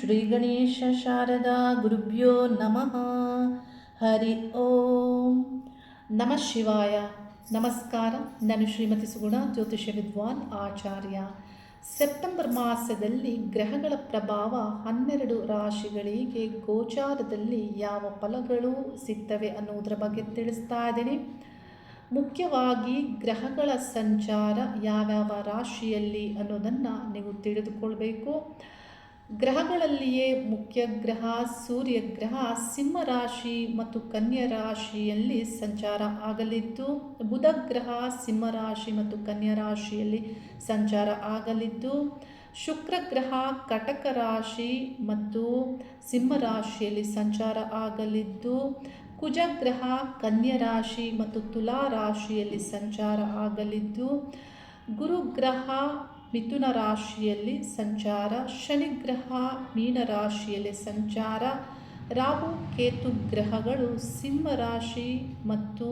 ಶ್ರೀ ಗಣೇಶ ಶಾರದಾ ಗುರುಭ್ಯೋ ನಮಃ ಹರಿ ಓಂ ನಮಃ ಶಿವಾಯ ನಮಸ್ಕಾರ ನಾನು ಶ್ರೀಮತಿ ಸುಗುಣ ಜ್ಯೋತಿಷ್ಯ ವಿದ್ವಾನ್ ಆಚಾರ್ಯ. ಸೆಪ್ಟೆಂಬರ್ ಮಾಸದಲ್ಲಿ ಗ್ರಹಗಳ ಪ್ರಭಾವ ಹನ್ನೆರಡು ರಾಶಿಗಳಿಗೆ ಗೋಚಾರದಲ್ಲಿ ಯಾವ ಫಲಗಳು ಸಿಗ್ತವೆ ಅನ್ನೋದರ ಬಗ್ಗೆ ತಿಳಿಸ್ತಾ ಇದ್ದೀನಿ. ಮುಖ್ಯವಾಗಿ ಗ್ರಹಗಳ ಸಂಚಾರ ಯಾವ್ಯಾವ ರಾಶಿಯಲ್ಲಿ ಅನ್ನೋದನ್ನು ನೀವು ತಿಳಿದುಕೊಳ್ಬೇಕು. ಗ್ರಹಗಳಲ್ಲಿಯೇ ಮುಖ್ಯ ಗ್ರಹ, ಸೂರ್ಯ ಗ್ರಹ, ಸಿಂಹ ರಾಶಿ ಮತ್ತು ಕನ್ಯಾ ರಾಶಿಯಲ್ಲಿ ಸಂಚಾರ ಆಗಲಿದ್ದು, ಬುಧ ಗ್ರಹ, ಸಿಂಹ ರಾಶಿ ಮತ್ತು ಕನ್ಯಾ ರಾಶಿಯಲ್ಲಿ ಸಂಚಾರ ಆಗಲಿದ್ದು, ಶುಕ್ರ ಗ್ರಹ, ಕಟಕ ರಾಶಿ ಮತ್ತು ಸಿಂಹ ರಾಶಿಯಲ್ಲಿ ಸಂಚಾರ ಆಗಲಿದ್ದು ಕುಜಗ್ರಹ ರಾಶಿ ಮತ್ತು ತುಲಾ ರಾಶಿಯಲ್ಲಿ ಸಂಚಾರ ಆಗಲಿದ್ದು, ಗುರುಗ್ರಹ ಮಿಥುನ ರಾಶಿಯಲ್ಲಿ ಸಂಚಾರ, ಶನಿಗ್ರಹ ಮೀನ ರಾಶಿಯಲ್ಲಿ ಸಂಚಾರ, ರಾಹು ಕೇತು ಗ್ರಹಗಳು ಸಿಂಹ ರಾಶಿ ಮತ್ತು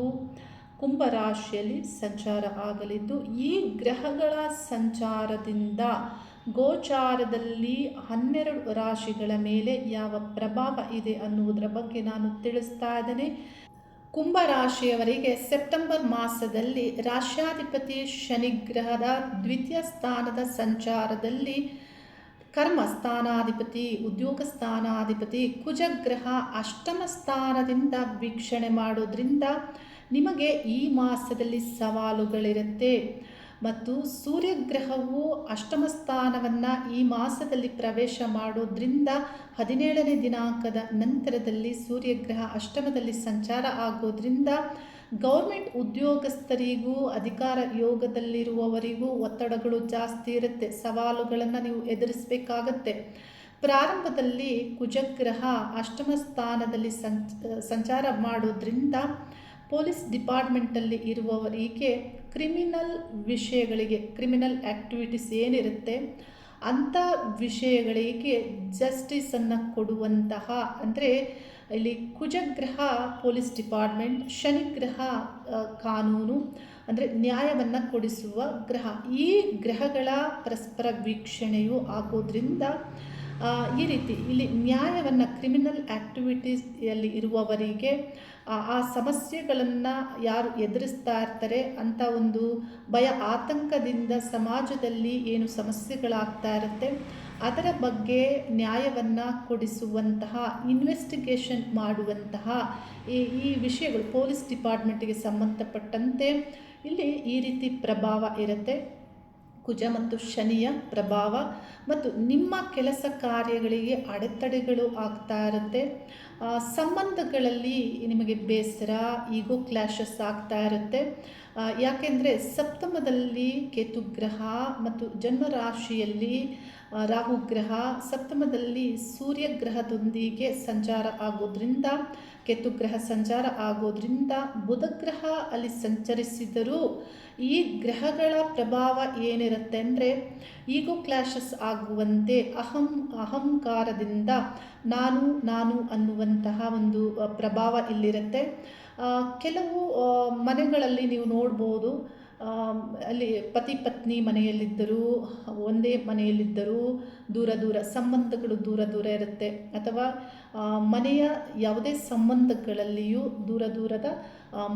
ಕುಂಭ ರಾಶಿಯಲ್ಲಿ ಸಂಚಾರ ಆಗಲಿದ್ದು, ಈ ಗ್ರಹಗಳ ಸಂಚಾರದಿಂದ ಗೋಚಾರದಲ್ಲಿ ಹನ್ನೆರಡು ರಾಶಿಗಳ ಮೇಲೆ ಯಾವ ಪ್ರಭಾವ ಇದೆ ಅನ್ನುವುದರ ಬಗ್ಗೆ ನಾನು ತಿಳಿಸ್ತಾ ಇದ್ದೇನೆ. ಕುಂಭ ರಾಶಿಯವರಿಗೆ ಸೆಪ್ಟೆಂಬರ್ ಮಾಸದಲ್ಲಿ ರಾಶ್ಯಾಧಿಪತಿ ಶನಿಗ್ರಹದ ದ್ವಿತೀಯ ಸ್ಥಾನದ ಸಂಚಾರದಲ್ಲಿ ಕರ್ಮ ಸ್ಥಾನಾಧಿಪತಿ, ಉದ್ಯೋಗ ಸ್ಥಾನಾಧಿಪತಿ, ಕುಜಗ್ರಹ ಅಷ್ಟಮ ಸ್ಥಾನದಿಂದ ವೀಕ್ಷಣೆ ಮಾಡೋದ್ರಿಂದ ನಿಮಗೆ ಈ ಮಾಸದಲ್ಲಿ ಸವಾಲುಗಳಿರುತ್ತೆ. ಮತ್ತು ಸೂರ್ಯಗ್ರಹವು ಅಷ್ಟಮ ಸ್ಥಾನವನ್ನು ಈ ಮಾಸದಲ್ಲಿ ಪ್ರವೇಶ ಮಾಡೋದ್ರಿಂದ ಹದಿನೇಳನೇ ದಿನಾಂಕದ ನಂತರದಲ್ಲಿ ಸೂರ್ಯಗ್ರಹ ಅಷ್ಟಮದಲ್ಲಿ ಸಂಚಾರ ಆಗೋದ್ರಿಂದ ಗೌರ್ಮೆಂಟ್ ಉದ್ಯೋಗಸ್ಥರಿಗೂ, ಅಧಿಕಾರ ಯೋಗದಲ್ಲಿರುವವರಿಗೂ ಒತ್ತಡಗಳು ಜಾಸ್ತಿ ಇರುತ್ತೆ. ಸವಾಲುಗಳನ್ನು ನೀವು ಎದುರಿಸಬೇಕಾಗತ್ತೆ. ಪ್ರಾರಂಭದಲ್ಲಿ ಕುಜಗ್ರಹ ಅಷ್ಟಮ ಸ್ಥಾನದಲ್ಲಿ ಸಂಚಾರ ಮಾಡೋದ್ರಿಂದ ಪೊಲೀಸ್ ಡಿಪಾರ್ಟ್ಮೆಂಟಲ್ಲಿ ಇರುವವರಿಗೆ ಕ್ರಿಮಿನಲ್ ವಿಷಯಗಳಿಗೆ, ಕ್ರಿಮಿನಲ್ ಆ್ಯಕ್ಟಿವಿಟೀಸ್ ಏನಿರುತ್ತೆ, ಅಂಥ ವಿಷಯಗಳಿಗೆ ಜಸ್ಟಿಸನ್ನು ಕೊಡುವಂತಹ, ಅಂದರೆ ಇಲ್ಲಿ ಕುಜಗ್ರಹ ಪೊಲೀಸ್ ಡಿಪಾರ್ಟ್ಮೆಂಟ್, ಶನಿಗ್ರಹ ಕಾನೂನು, ಅಂದರೆ ನ್ಯಾಯವನ್ನು ಕೊಡಿಸುವ ಗ್ರಹ. ಈ ಗ್ರಹಗಳ ಪರಸ್ಪರ ವೀಕ್ಷಣೆಯು ಆಗೋದ್ರಿಂದ ಈ ರೀತಿ ಇಲ್ಲಿ ನ್ಯಾಯವನ್ನು, ಕ್ರಿಮಿನಲ್ ಆ್ಯಕ್ಟಿವಿಟೀಸಲ್ಲಿ ಇರುವವರಿಗೆ ಆ ಸಮಸ್ಯೆಗಳನ್ನು ಯಾರು ಎದುರಿಸ್ತಾ ಇರ್ತಾರೆ ಅಂತ ಒಂದು ಭಯ ಆತಂಕದಿಂದ ಸಮಾಜದಲ್ಲಿ ಏನು ಸಮಸ್ಯೆಗಳಾಗ್ತಾ ಇರುತ್ತೆ, ಅದರ ಬಗ್ಗೆ ನ್ಯಾಯವನ್ನು ಕೊಡಿಸುವಂತಹ ಇನ್ವೆಸ್ಟಿಗೇಷನ್ ಮಾಡುವಂತಹ ಈ ಈ ವಿಷಯಗಳು ಪೊಲೀಸ್ ಡಿಪಾರ್ಟ್ಮೆಂಟಿಗೆ ಸಂಬಂಧಪಟ್ಟಂತೆ ಇಲ್ಲಿ ಈ ರೀತಿ ಪ್ರಭಾವ ಇರುತ್ತೆ. ಕುಜ ಮತ್ತು ಶನಿಯ ಪ್ರಭಾವ ಮತ್ತು ನಿಮ್ಮ ಕೆಲಸ ಕಾರ್ಯಗಳಿಗೆ ಅಡೆತಡೆಗಳು ಆಗ್ತಾ ಇರುತ್ತೆ. ಸಂಬಂಧಗಳಲ್ಲಿ ನಿಮಗೆ ಬೇಸರ ಈಗೋ ಕ್ಲಾಶಸ್ ಆಗ್ತಾ ಇರುತ್ತೆ. ಯಾಕೆಂದರೆ ಸಪ್ತಮದಲ್ಲಿ ಕೇತುಗ್ರಹ ಮತ್ತು ಜನ್ಮರಾಶಿಯಲ್ಲಿ ರಾಹುಗ್ರಹ ಸಪ್ತಮದಲ್ಲಿ ಸೂರ್ಯಗ್ರಹದೊಂದಿಗೆ ಸಂಚಾರ ಆಗೋದ್ರಿಂದ ಕೇತುಗ್ರಹ ಸಂಚಾರ ಆಗೋದ್ರಿಂದ ಬುಧಗ್ರಹ ಅಲ್ಲಿ ಸಂಚರಿಸಿದರೂ ಈ ಗ್ರಹಗಳ ಪ್ರಭಾವ ಏನಿರುತ್ತೆ ಅಂದರೆ ಈಗೋ ಕ್ಲಾಶಸ್ ಆಗುವಂತೆ ಅಹಂ, ಅಹಂಕಾರದಿಂದ ನಾನು ನಾನು ಅನ್ನುವಂತಹ ಒಂದು ಪ್ರಭಾವ ಇಲ್ಲಿರುತ್ತೆ. ಕೆಲವು ಮನೆಗಳಲ್ಲಿ ನೀವು ನೋಡ್ಬೋದು ಅಲ್ಲಿ ಪತಿ ಪತ್ನಿ ಮನೆಯಲ್ಲಿದ್ದರೂ, ಒಂದೇ ಮನೆಯಲ್ಲಿದ್ದರೂ ದೂರ ದೂರ, ಸಂಬಂಧಗಳು ದೂರ ದೂರ ಇರುತ್ತೆ. ಅಥವಾ ಮನೆಯ ಯಾವುದೇ ಸಂಬಂಧಗಳಲ್ಲಿಯೂ ದೂರ ದೂರದ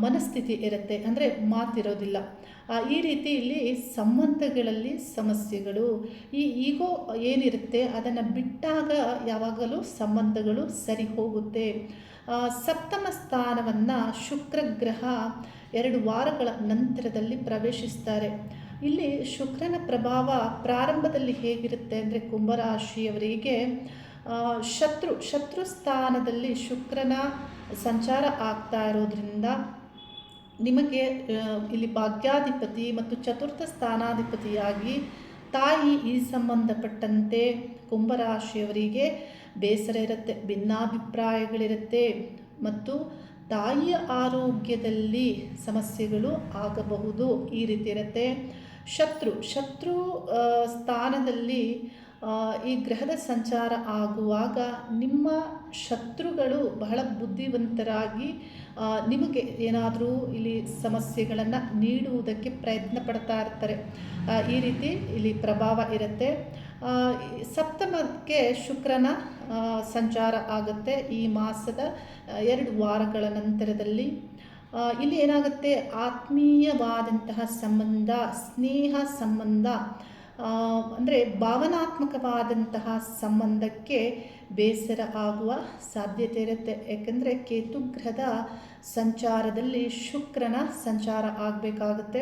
ಮನಸ್ಥಿತಿ ಇರುತ್ತೆ. ಅಂದರೆ ಮಾತಿರೋದಿಲ್ಲ. ಈ ರೀತಿ ಇಲ್ಲಿ ಸಂಬಂಧಗಳಲ್ಲಿ ಸಮಸ್ಯೆಗಳು, ಈ ಈಗೋ ಏನಿರುತ್ತೆ, ಅದನ್ನು ಬಿಟ್ಟಾಗ ಯಾವಾಗಲೂ ಸಂಬಂಧಗಳು ಸರಿ ಹೋಗುತ್ತೆ. ಸಪ್ತಮ ಸ್ಥಾನವನ್ನು ಶುಕ್ರ ಗ್ರಹ ಎರಡು ವಾರಗಳ ನಂತರದಲ್ಲಿ ಪ್ರವೇಶಿಸ್ತಾರೆ. ಇಲ್ಲಿ ಶುಕ್ರನ ಪ್ರಭಾವ ಪ್ರಾರಂಭದಲ್ಲಿ ಹೇಗಿರುತ್ತೆ ಅಂದರೆ ಕುಂಭರಾಶಿಯವರಿಗೆ ಶತ್ರು ಶತ್ರು ಸ್ಥಾನದಲ್ಲಿ ಶುಕ್ರನ ಸಂಚಾರ ಆಗ್ತಾ ಇರೋದ್ರಿಂದ ನಿಮಗೆ ಇಲ್ಲಿ ಭಾಗ್ಯಾಧಿಪತಿ ಮತ್ತು ಚತುರ್ಥ ಸ್ಥಾನಾಧಿಪತಿಯಾಗಿ ತಾಯಿ ಈ ಸಂಬಂಧಪಟ್ಟಂತೆ ಕುಂಭರಾಶಿಯವರಿಗೆ ಬೇಸರ ಇರುತ್ತೆ, ಭಿನ್ನಾಭಿಪ್ರಾಯಗಳಿರುತ್ತೆ ಮತ್ತು ತಾಯಿಯ ಆರೋಗ್ಯದಲ್ಲಿ ಸಮಸ್ಯೆಗಳು ಆಗಬಹುದು ಈ ರೀತಿ ಇರುತ್ತೆ. ಶತ್ರು ಶತ್ರು ಸ್ಥಾನದಲ್ಲಿ ಈ ಗ್ರಹದ ಸಂಚಾರ ಆಗುವಾಗ ನಿಮ್ಮ ಶತ್ರುಗಳು ಬಹಳ ಬುದ್ಧಿವಂತರಾಗಿ ನಿಮಗೆ ಏನಾದರೂ ಇಲ್ಲಿ ಸಮಸ್ಯೆಗಳನ್ನು ನೀಡುವುದಕ್ಕೆ ಪ್ರಯತ್ನ ಪಡ್ತಾ ಇರ್ತಾರೆ. ಈ ರೀತಿ ಇಲ್ಲಿ ಪ್ರಭಾವ ಇರುತ್ತೆ. ಸಪ್ತಮಕ್ಕೆ ಶುಕ್ರನ ಸಂಚಾರ ಆಗುತ್ತೆ ಈ ಮಾಸದ ಎರಡು ವಾರಗಳ ನಂತರದಲ್ಲಿ. ಇಲ್ಲಿ ಏನಾಗುತ್ತೆ, ಆತ್ಮೀಯವಾದಂತಹ ಸಂಬಂಧ, ಸ್ನೇಹ ಸಂಬಂಧ ಅಂದರೆ ಭಾವನಾತ್ಮಕವಾದಂತಹ ಸಂಬಂಧಕ್ಕೆ ಬೇಸರ ಆಗುವ ಸಾಧ್ಯತೆ ಇರುತ್ತೆ. ಯಾಕಂದರೆ ಕೇತುಗ್ರಹದ ಸಂಚಾರದಲ್ಲಿ ಶುಕ್ರನ ಸಂಚಾರ ಆಗಬೇಕಾಗುತ್ತೆ.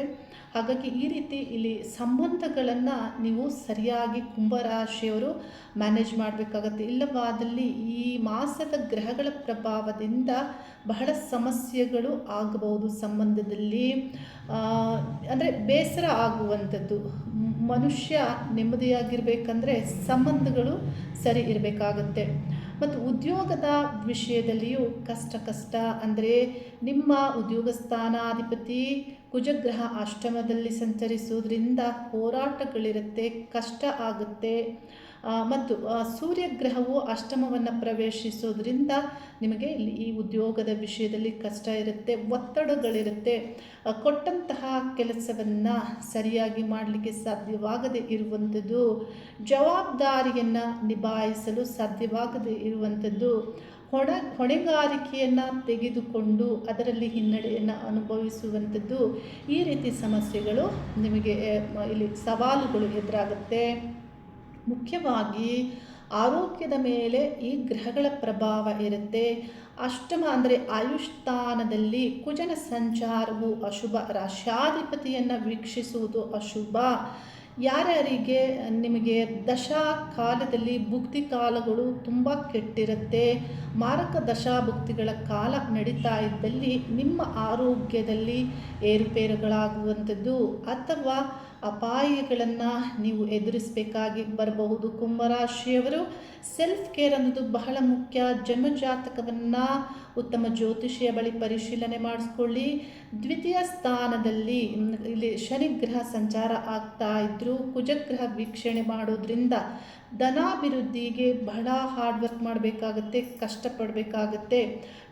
ಹಾಗಾಗಿ ಈ ರೀತಿ ಇಲ್ಲಿ ಸಂಬಂಧಗಳನ್ನು ನೀವು ಸರಿಯಾಗಿ ಕುಂಭರಾಶಿಯವರು ಮ್ಯಾನೇಜ್ ಮಾಡಬೇಕಾಗತ್ತೆ. ಇಲ್ಲವಾದಲ್ಲಿ ಈ ಮಾಸದ ಗ್ರಹಗಳ ಪ್ರಭಾವದಿಂದ ಬಹಳ ಸಮಸ್ಯೆಗಳು ಆಗಬಹುದು ಸಂಬಂಧದಲ್ಲಿ. ಅಂದರೆ ಬೇಸರ ಆಗುವಂಥದ್ದು. ಮನುಷ್ಯ ನೆಮ್ಮದಿಯಾಗಿರಬೇಕಂದ್ರೆ ಸಂಬಂಧಗಳು ಸರಿ ಇರಬೇಕಾಗತ್ತೆ. ಮತ್ತು ಉದ್ಯೋಗದ ವಿಷಯದಲ್ಲಿಯೂ ಕಷ್ಟ ಕಷ್ಟ. ಅಂದರೆ ನಿಮ್ಮ ಉದ್ಯೋಗ ಸ್ಥಾನಾಧಿಪತಿ ಕುಜಗ್ರಹ ಅಷ್ಟಮದಲ್ಲಿ ಸಂಚರಿಸುವುದರಿಂದ ಹೋರಾಟಗಳಿರುತ್ತೆ, ಕಷ್ಟ ಆಗುತ್ತೆ. ಮತ್ತು ಸೂರ್ಯಗ್ರಹವು ಅಷ್ಟಮವನ್ನು ಪ್ರವೇಶಿಸೋದ್ರಿಂದ ನಿಮಗೆ ಇಲ್ಲಿ ಈ ಉದ್ಯೋಗದ ವಿಷಯದಲ್ಲಿ ಕಷ್ಟ ಇರುತ್ತೆ, ಒತ್ತಡಗಳಿರುತ್ತೆ. ಕೊಟ್ಟಂತಹ ಕೆಲಸವನ್ನು ಸರಿಯಾಗಿ ಮಾಡಲಿಕ್ಕೆ ಸಾಧ್ಯವಾಗದೇ ಇರುವಂಥದ್ದು, ಜವಾಬ್ದಾರಿಯನ್ನು ನಿಭಾಯಿಸಲು ಸಾಧ್ಯವಾಗದೇ ಇರುವಂಥದ್ದು. ಹೊಣ, ಹೊಣೆಗಾರಿಕೆಯನ್ನು ತೆಗೆದುಕೊಂಡು ಅದರಲ್ಲಿ ಹಿನ್ನಡೆಯನ್ನು ಅನುಭವಿಸುವಂಥದ್ದು ಈ ರೀತಿ ಸಮಸ್ಯೆಗಳು ನಿಮಗೆ ಇಲ್ಲಿ ಸವಾಲುಗಳು ಎದುರಾಗುತ್ತೆ. ಮುಖ್ಯವಾಗಿ ಆರೋಗ್ಯದ ಮೇಲೆ ಈ ಗ್ರಹಗಳ ಪ್ರಭಾವ ಇರುತ್ತೆ. ಅಷ್ಟಮ ಅಂದರೆ ಆಯುಷ್ಠಾನದಲ್ಲಿ ಕುಜನ ಸಂಚಾರವು ಅಶುಭ ರಾಶಾಧಿಪತಿಯನ್ನು ವೀಕ್ಷಿಸುವುದು ಅಶುಭ. ಯಾರ್ಯಾರಿಗೆ, ನಿಮಗೆ ದಶಾ ಕಾಲದಲ್ಲಿ ಭುಕ್ತಿ ಕಾಲಗಳು ತುಂಬ ಕೆಟ್ಟಿರುತ್ತೆ? ಮಾರಕ ದಶಾಭುಕ್ತಿಗಳ ಕಾಲ ನಡೀತಾ ಇದ್ದಲ್ಲಿ ನಿಮ್ಮ ಆರೋಗ್ಯದಲ್ಲಿ ಏರುಪೇರುಗಳಾಗುವಂಥದ್ದು ಅಥವಾ ಅಪಾಯಗಳನ್ನು ನೀವು ಎದುರಿಸಬೇಕಾಗಿ ಬರಬಹುದು. ಕುಂಭರಾಶಿಯವರು ಸೆಲ್ಫ್ ಕೇರ್ ಅನ್ನೋದು ಬಹಳ ಮುಖ್ಯ. ಜನ್ಮಜಾತಕವನ್ನು ಉತ್ತಮ ಜ್ಯೋತಿಷಿಯ ಬಳಿ ಪರಿಶೀಲನೆ ಮಾಡಿಸ್ಕೊಳ್ಳಿ. ದ್ವಿತೀಯ ಸ್ಥಾನದಲ್ಲಿ, ಇಲ್ಲಿ ಶನಿಗ್ರಹ ಸಂಚಾರ ಆಗ್ತಾ ಇದ್ದರೂ ಕುಜಗ್ರಹ ವೀಕ್ಷಣೆ ಮಾಡೋದ್ರಿಂದ ಧನಾಭಿವೃದ್ಧಿಗೆ ಬಹಳ ಹಾರ್ಡ್ ವರ್ಕ್ ಮಾಡಬೇಕಾಗತ್ತೆ, ಕಷ್ಟಪಡಬೇಕಾಗತ್ತೆ.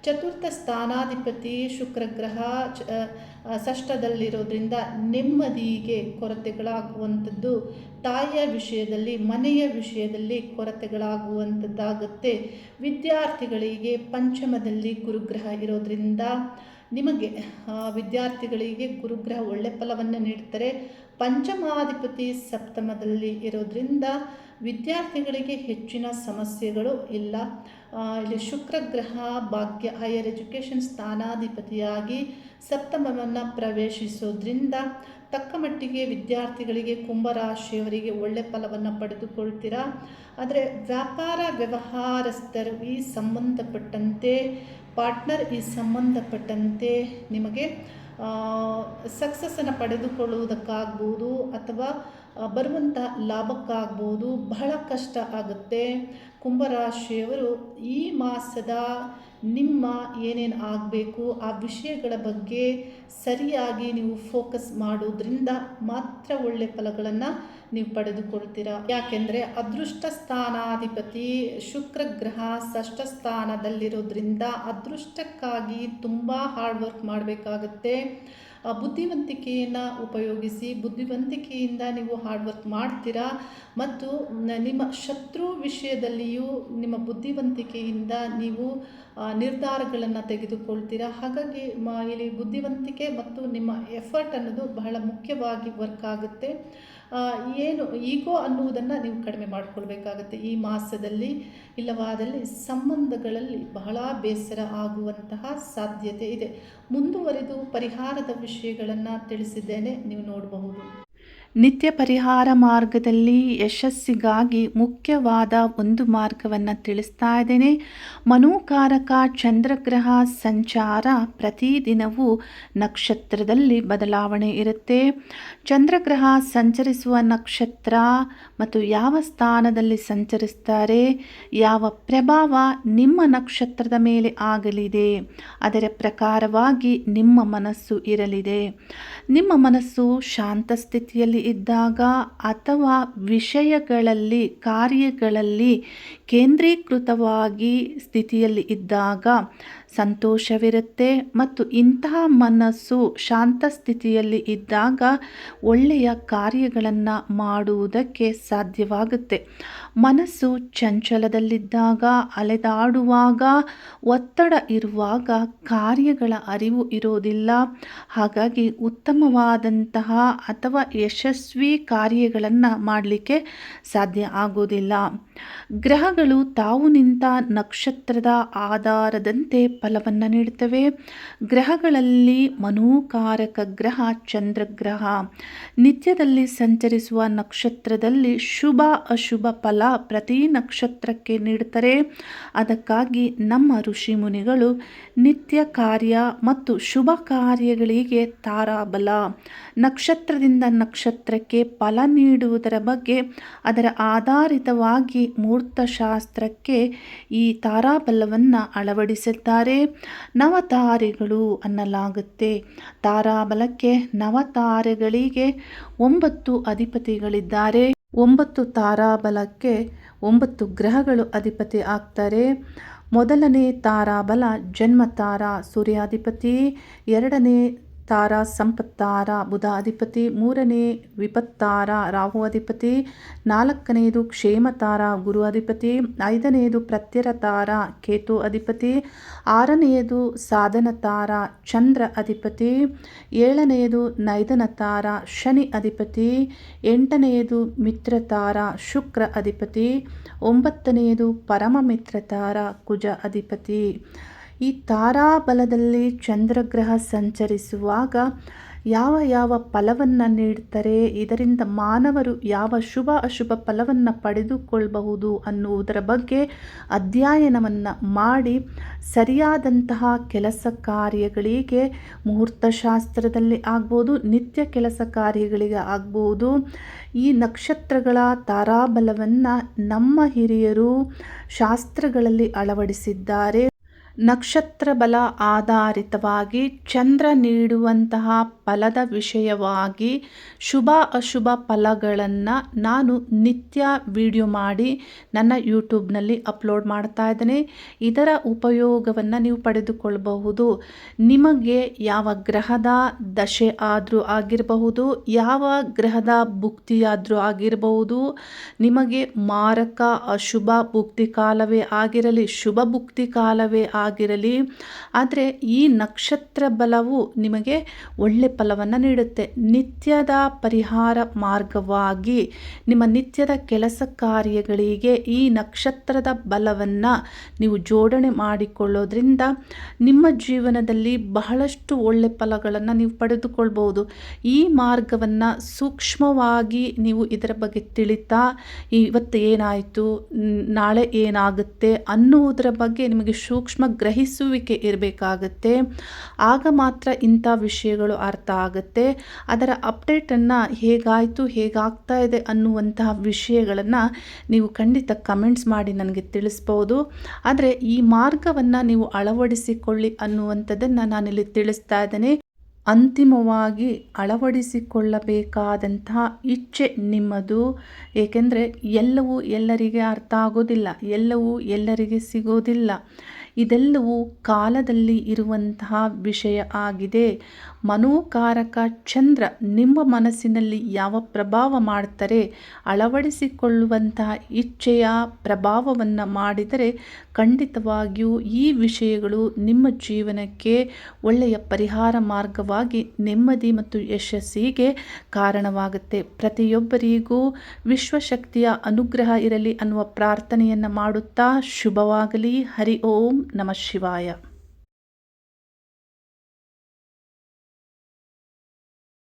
ಚತುರ್ಥ ಸ್ಥಾನಾಧಿಪತಿ ಶುಕ್ರಗ್ರಹ ಚ ಷಷ್ಠದಲ್ಲಿರೋದ್ರಿಂದ ನೆಮ್ಮದಿಗೆ ಕೊರತೆಗಳಾಗುವಂಥದ್ದು. ತಾಯಿಯ ವಿಷಯದಲ್ಲಿ, ಮನೆಯ ವಿಷಯದಲ್ಲಿ ಕೊರತೆಗಳಾಗುವಂಥದ್ದಾಗುತ್ತೆ. ವಿದ್ಯಾರ್ಥಿಗಳಿಗೆ ಪಂಚಮದಲ್ಲಿ ಗುರುಗ್ರಹ ಇರೋದ್ರಿಂದ ನಿಮಗೆ ವಿದ್ಯಾರ್ಥಿಗಳಿಗೆ ಗುರುಗ್ರಹ ಒಳ್ಳೆ ಫಲವನ್ನು ನೀಡ್ತಾರೆ. ಪಂಚಮಾಧಿಪತಿ ಸಪ್ತಮದಲ್ಲಿ ಇರೋದ್ರಿಂದ ವಿದ್ಯಾರ್ಥಿಗಳಿಗೆ ಹೆಚ್ಚಿನ ಸಮಸ್ಯೆಗಳು ಇಲ್ಲ. ಇಲ್ಲಿ ಶುಕ್ರಗ್ರಹ ಭಾಗ್ಯ ಹೈಯರ್ ಎಜುಕೇಷನ್ ಸ್ಥಾನಾಧಿಪತಿಯಾಗಿ ಸಪ್ತಮವನ್ನು ಪ್ರವೇಶಿಸೋದ್ರಿಂದ ತಕ್ಕ ಮಟ್ಟಿಗೆ ವಿದ್ಯಾರ್ಥಿಗಳಿಗೆ ಕುಂಭರಾಶಿಯವರಿಗೆ ಒಳ್ಳೆ ಫಲವನ್ನು ಪಡೆದುಕೊಳ್ತೀರಾ? ಆದರೆ ವ್ಯಾಪಾರ ವ್ಯವಹಾರಸ್ಥರು ಈ ಸಂಬಂಧಪಟ್ಟಂತೆ ಪಾರ್ಟ್ನರ್ ಈ ಸಂಬಂಧಪಟ್ಟಂತೆ ನಿಮಗೆ ಸಕ್ಸಸ್ಸನ್ನು ಪಡೆದುಕೊಳ್ಳುವುದಕ್ಕಾಗ್ಬೋದು ಅಥವಾ ಬರುವಂಥ ಲಾಭಕ್ಕಾಗ್ಬೋದು ಬಹಳ ಕಷ್ಟ ಆಗುತ್ತೆ. ಕುಂಭರಾಶಿಯವರು ಈ ಮಾಸದ ನಿಮ್ಮ ಏನೇನು ಆಗಬೇಕು, ಆ ವಿಷಯಗಳ ಬಗ್ಗೆ ಸರಿಯಾಗಿ ನೀವು ಫೋಕಸ್ ಮಾಡೋದ್ರಿಂದ ಮಾತ್ರ ಒಳ್ಳೆ ಫಲಗಳನ್ನು ನೀವು ಪಡೆದುಕೊಳ್ತೀರಾ. ಯಾಕೆಂದರೆ ಅದೃಷ್ಟ ಸ್ಥಾನಾಧಿಪತಿ ಶುಕ್ರ ಗ್ರಹ ಷಷ್ಠ ಸ್ಥಾನದಲ್ಲಿರೋದ್ರಿಂದ ಅದೃಷ್ಟಕ್ಕಾಗಿ ತುಂಬ ಹಾರ್ಡ್ ವರ್ಕ್ ಮಾಡಬೇಕಾಗತ್ತೆ. ಆ ಬುದ್ಧಿವಂತಿಕೆಯನ್ನು ಉಪಯೋಗಿಸಿ, ಬುದ್ಧಿವಂತಿಕೆಯಿಂದ ನೀವು ಹಾರ್ಡ್ ವರ್ಕ್ ಮಾಡ್ತೀರಾ ಮತ್ತು ನಿಮ್ಮ ಶತ್ರು ವಿಷಯದಲ್ಲಿಯೂ ನಿಮ್ಮ ಬುದ್ಧಿವಂತಿಕೆಯಿಂದ ನೀವು ನಿರ್ಧಾರಗಳನ್ನು ತೆಗೆದುಕೊಳ್ತೀರಾ? ಹಾಗಾಗಿ ಮ, ಇಲ್ಲಿ ಬುದ್ಧಿವಂತಿಕೆ ಮತ್ತು ನಿಮ್ಮ ಎಫರ್ಟ್ ಅನ್ನೋದು ಬಹಳ ಮುಖ್ಯವಾಗಿ ವರ್ಕ್ ಆಗುತ್ತೆ. ಏನು ಈಗೋ ಅನ್ನುವುದನ್ನು ನೀವು ಕಡಿಮೆ ಮಾಡಿಕೊಳ್ಬೇಕಾಗತ್ತೆ. ಈ ಮಾಸದಲ್ಲಿ ಇಲ್ಲವಾದಲ್ಲಿ ಸಂಬಂಧಗಳಲ್ಲಿ ಬಹಳ ಬೇಸರ ಆಗುವಂತಹ ಸಾಧ್ಯತೆ ಇದೆ. ಮುಂದುವರಿದು ಪರಿಹಾರದ ವಿಷಯಗಳನ್ನು ತಿಳಿಸಿದ್ದೇನೆ, ನೀವು ನೋಡಬಹುದು. ನಿತ್ಯ ಪರಿಹಾರ ಮಾರ್ಗದಲ್ಲಿ ಯಶಸ್ಸಿಗಾಗಿ ಮುಖ್ಯವಾದ ಒಂದು ಮಾರ್ಗವನ್ನು ತಿಳಿಸ್ತಾ ಇದ್ದೇನೆ. ಮನೋಕಾರಕ ಚಂದ್ರಗ್ರಹ ಸಂಚಾರ ಪ್ರತಿದಿನವೂ ನಕ್ಷತ್ರದಲ್ಲಿ ಬದಲಾವಣೆ ಇರುತ್ತೆ. ಚಂದ್ರಗ್ರಹ ಸಂಚರಿಸುವ ನಕ್ಷತ್ರ ಮತ್ತು ಯಾವ ಸ್ಥಾನದಲ್ಲಿ ಸಂಚರಿಸ್ತಾರೆ, ಯಾವ ಪ್ರಭಾವ ನಿಮ್ಮ ನಕ್ಷತ್ರದ ಮೇಲೆ ಆಗಲಿದೆ, ಅದರ ಪ್ರಕಾರವಾಗಿ ನಿಮ್ಮ ಮನಸ್ಸು ಇರಲಿದೆ. ನಿಮ್ಮ ಮನಸ್ಸು ಶಾಂತ ಸ್ಥಿತಿಯಲ್ಲಿ ಇದ್ದಾಗ ಅಥವಾ ವಿಷಯಗಳಲ್ಲಿ ಕಾರ್ಯಗಳಲ್ಲಿ ಕೇಂದ್ರೀಕೃತವಾಗಿ ಸ್ಥಿತಿಯಲ್ಲಿ ಇದ್ದಾಗ ಸಂತೋಷವಿರುತ್ತೆ ಮತ್ತು ಇಂತಹ ಮನಸ್ಸು ಶಾಂತ ಸ್ಥಿತಿಯಲ್ಲಿ ಇದ್ದಾಗ ಒಳ್ಳೆಯ ಕಾರ್ಯಗಳನ್ನು ಮಾಡುವುದಕ್ಕೆ ಸಾಧ್ಯವಾಗುತ್ತೆ. ಮನಸ್ಸು ಚಂಚಲದಲ್ಲಿದ್ದಾಗ, ಅಲೆದಾಡುವಾಗ, ಒತ್ತಡ ಇರುವಾಗ ಕಾರ್ಯಗಳ ಅರಿವು ಇರೋದಿಲ್ಲ. ಹಾಗಾಗಿ ಉತ್ತಮವಾದಂತಹ ಅಥವಾ ಯಶಸ್ವಿ ಕಾರ್ಯಗಳನ್ನು ಮಾಡಲಿಕ್ಕೆ ಸಾಧ್ಯ ಆಗೋದಿಲ್ಲ. ಗ್ರಹಗಳು ತಾವು ನಿಂತ ನಕ್ಷತ್ರದ ಆಧಾರದಂತೆ ಫಲವನ್ನು ನೀಡುತ್ತವೆ. ಗ್ರಹಗಳಲ್ಲಿ ಮನೋಕಾರಕ ಗ್ರಹ, ಚಂದ್ರಗ್ರಹ. ನಿತ್ಯದಲ್ಲಿ ಸಂಚರಿಸುವ ನಕ್ಷತ್ರದಲ್ಲಿ ಶುಭ, ಅಶುಭ ಫಲ ಪ್ರತಿ ನಕ್ಷತ್ರಕ್ಕೆ ನೀಡುತ್ತಾರೆ ಅದಕ್ಕಾಗಿ ನಮ್ಮ ಋಷಿ ಮುನಿಗಳು ನಿತ್ಯ ಕಾರ್ಯ ಮತ್ತು ಶುಭ ಕಾರ್ಯಗಳಿಗೆ ತಾರಾಬಲ. ನಕ್ಷತ್ರದಿಂದ ನಕ್ಷತ್ರಕ್ಕೆ ಫಲ ನೀಡುವುದರ ಬಗ್ಗೆ ಅದರ ಆಧಾರಿತವಾಗಿ ಮೂರ್ತಶಾಸ್ತ್ರಕ್ಕೆ ಈ ತಾರಾಬಲವನ್ನು ಅಳವಡಿಸಿದ್ದಾರೆ. ನವತಾರೆಗಳು ಅನ್ನಲಾಗುತ್ತೆ. ತಾರಾಬಲಕ್ಕೆ ನವತಾರೆಗಳಿಗೆ ಒಂಬತ್ತು ಅಧಿಪತಿಗಳಿದ್ದಾರೆ. ಒಂಬತ್ತು ತಾರಾಬಲಕ್ಕೆ ಒಂಬತ್ತು ಗ್ರಹಗಳು ಅಧಿಪತಿ ಆಗ್ತಾರೆ. ಮೊದಲನೇ ತಾರಾಬಲ ಜನ್ಮ ತಾರ ಸೂರ್ಯಾಧಿಪತಿ, ಎರಡನೇ ತಾರ ಸಂಪತ್ತಾರ ಬುಧ ಅಧಿಪತಿ ಮೂರನೇ ವಿಪತ್ತಾರ ರಾಹು ಅಧಿಪತಿ ನಾಲ್ಕನೆಯದು ಕ್ಷೇಮತಾರ ಗುರು ಅಧಿಪತಿ ಐದನೆಯದು ಪ್ರತ್ಯರ ತಾರ ಕೇತು ಅಧಿಪತಿ ಆರನೆಯದು ಸಾಧನ ತಾರ ಚಂದ್ರ ಅಧಿಪತಿ ಏಳನೆಯದು ನೈದನತಾರ, ಶನಿ ಅಧಿಪತಿ ಎಂಟನೆಯದು ಮಿತ್ರತಾರ, ಶುಕ್ರ ಅಧಿಪತಿ ಒಂಬತ್ತನೆಯದು ಪರಮ ಮಿತ್ರತಾರ ಕುಜ ಅಧಿಪತಿ. ಈ ತಾರಾಬಲದಲ್ಲಿ ಚಂದ್ರಗ್ರಹ ಸಂಚರಿಸುವಾಗ ಯಾವ ಯಾವ ಫಲವನ್ನು ನೀಡ್ತಾರೆ, ಇದರಿಂದ ಮಾನವರು ಯಾವ ಶುಭ ಅಶುಭ ಫಲವನ್ನು ಪಡೆದುಕೊಳ್ಳಬಹುದು ಅನ್ನುವುದರ ಬಗ್ಗೆ ಅಧ್ಯಯನವನ್ನು ಮಾಡಿ ಸರಿಯಾದಂತಹ ಕೆಲಸ ಕಾರ್ಯಗಳಿಗೆ, ಮುಹೂರ್ತಶಾಸ್ತ್ರದಲ್ಲಿ ಆಗ್ಬೋದು, ನಿತ್ಯ ಕೆಲಸ ಕಾರ್ಯಗಳಿಗೆ ಆಗ್ಬೋದು, ಈ ನಕ್ಷತ್ರಗಳ ತಾರಾಬಲವನ್ನು ನಮ್ಮ ಹಿರಿಯರು ಶಾಸ್ತ್ರಗಳಲ್ಲಿ ಅಳವಡಿಸಿದ್ದಾರೆ. ನಕ್ಷತ್ರ ಬಲ ಆಧಾರಿತವಾಗಿ ಚಂದ್ರ ನೀಡುವಂತಹ ಫಲದ ವಿಷಯವಾಗಿ ಶುಭ ಅಶುಭ ಫಲಗಳನ್ನು ನಾನು ನಿತ್ಯ ವಿಡಿಯೋ ಮಾಡಿ ನನ್ನ ಯೂಟ್ಯೂಬ್ನಲ್ಲಿ ಅಪ್ಲೋಡ್ ಮಾಡ್ತಾ ಇದ್ದೇನೆ. ಇದರ ಉಪಯೋಗವನ್ನು ನೀವು ಪಡೆದುಕೊಳ್ಳಬಹುದು ನಿಮಗೆ ಯಾವ ಗ್ರಹದ ದಶೆ ಆದರೂ ಆಗಿರಬಹುದು, ಯಾವ ಗ್ರಹದ ಭುಕ್ತಿಯಾದರೂ ಆಗಿರಬಹುದು, ನಿಮಗೆ ಮಾರಕ ಅಶುಭ ಭುಕ್ತಿ ಕಾಲವೇ ಆಗಿರಲಿ, ಶುಭ ಭುಕ್ತಿ ಕಾಲವೇ ಆಗಿರಲಿ. ಆದರೆ ಈ ನಕ್ಷತ್ರ ಬಲವು ನಿಮಗೆ ಒಳ್ಳೆ ಫಲವನ್ನು ನೀಡುತ್ತೆ. ನಿತ್ಯದ ಪರಿಹಾರ ಮಾರ್ಗವಾಗಿ ನಿಮ್ಮ ನಿತ್ಯದ ಕೆಲಸ ಕಾರ್ಯಗಳಿಗೆ ಈ ನಕ್ಷತ್ರದ ಬಲವನ್ನು ನೀವು ಜೋಡಣೆ ಮಾಡಿಕೊಳ್ಳೋದ್ರಿಂದ ನಿಮ್ಮ ಜೀವನದಲ್ಲಿ ಬಹಳಷ್ಟು ಒಳ್ಳೆ ಫಲಗಳನ್ನು ನೀವು ಪಡೆದುಕೊಳ್ಬೋದು ಈ ಮಾರ್ಗವನ್ನು ಸೂಕ್ಷ್ಮವಾಗಿ ನೀವು ಇದರ ಬಗ್ಗೆ ತಿಳಿತಾ ಇವತ್ತು ಏನಾಯಿತು? ನಾಳೆ ಏನಾಗುತ್ತೆ? ಅನ್ನುವುದರ ಬಗ್ಗೆ ನಿಮಗೆ ಸೂಕ್ಷ್ಮ ಗ್ರಹಿಸುವಿಕೆ ಇರಬೇಕಾಗತ್ತೆ. ಆಗ ಮಾತ್ರ ಇಂಥ ವಿಷಯಗಳು ಅರ್ಥ ಆಗುತ್ತೆ. ಅದರ ಅಪ್ಡೇಟನ್ನು ಹೇಗಾಯಿತು, ಹೇಗಾಗ್ತಾ ಇದೆ ಅನ್ನುವಂತಹ ವಿಷಯಗಳನ್ನು ನೀವು ಖಂಡಿತ ಕಮೆಂಟ್ಸ್ ಮಾಡಿ ನನಗೆ ತಿಳಿಸ್ಬೋದು. ಆದರೆ ಈ ಮಾರ್ಗವನ್ನು ನೀವು ಅಳವಡಿಸಿಕೊಳ್ಳಿ ಅನ್ನುವಂಥದ್ದನ್ನು ನಾನಿಲ್ಲಿ ತಿಳಿಸ್ತಾ ಇದ್ದೇನೆ. ಅಂತಿಮವಾಗಿ ಅಳವಡಿಸಿಕೊಳ್ಳಬೇಕಾದಂತಹ ಇಚ್ಛೆ ನಿಮ್ಮದು. ಏಕೆಂದರೆ ಎಲ್ಲವೂ ಎಲ್ಲರಿಗೆ ಅರ್ಥ ಆಗೋದಿಲ್ಲ. ಎಲ್ಲವೂ ಎಲ್ಲರಿಗೆ ಸಿಗೋದಿಲ್ಲ. ಇದೆಲ್ಲವೂ ಕಾಲದಲ್ಲಿ ಇರುವಂತಹ ವಿಷಯ ಆಗಿದೆ. ಮನೋಕಾರಕ ಚಂದ್ರ ನಿಮ್ಮ ಮನಸ್ಸಿನಲ್ಲಿ ಯಾವ ಪ್ರಭಾವ ಮಾಡ್ತಾರೆ, ಅಳವಡಿಸಿಕೊಳ್ಳುವಂತಹ ಇಚ್ಛೆಯ ಪ್ರಭಾವವನ್ನು ಮಾಡಿದರೆ ಖಂಡಿತವಾಗಿಯೂ ಈ ವಿಷಯಗಳು ನಿಮ್ಮ ಜೀವನಕ್ಕೆ ಒಳ್ಳೆಯ ಪರಿಹಾರ ಮಾರ್ಗವಾಗಿ ನೆಮ್ಮದಿ ಮತ್ತು ಯಶಸ್ಸಿಗೆ ಕಾರಣವಾಗುತ್ತೆ. ಪ್ರತಿಯೊಬ್ಬರಿಗೂ ವಿಶ್ವಶಕ್ತಿಯ ಅನುಗ್ರಹ ಇರಲಿ ಅನ್ನುವ ಪ್ರಾರ್ಥನೆಯನ್ನು ಮಾಡುತ್ತಾ ಶುಭವಾಗಲಿ. ಹರಿ ಓಂ. ನಮ ಶಿವಾಯ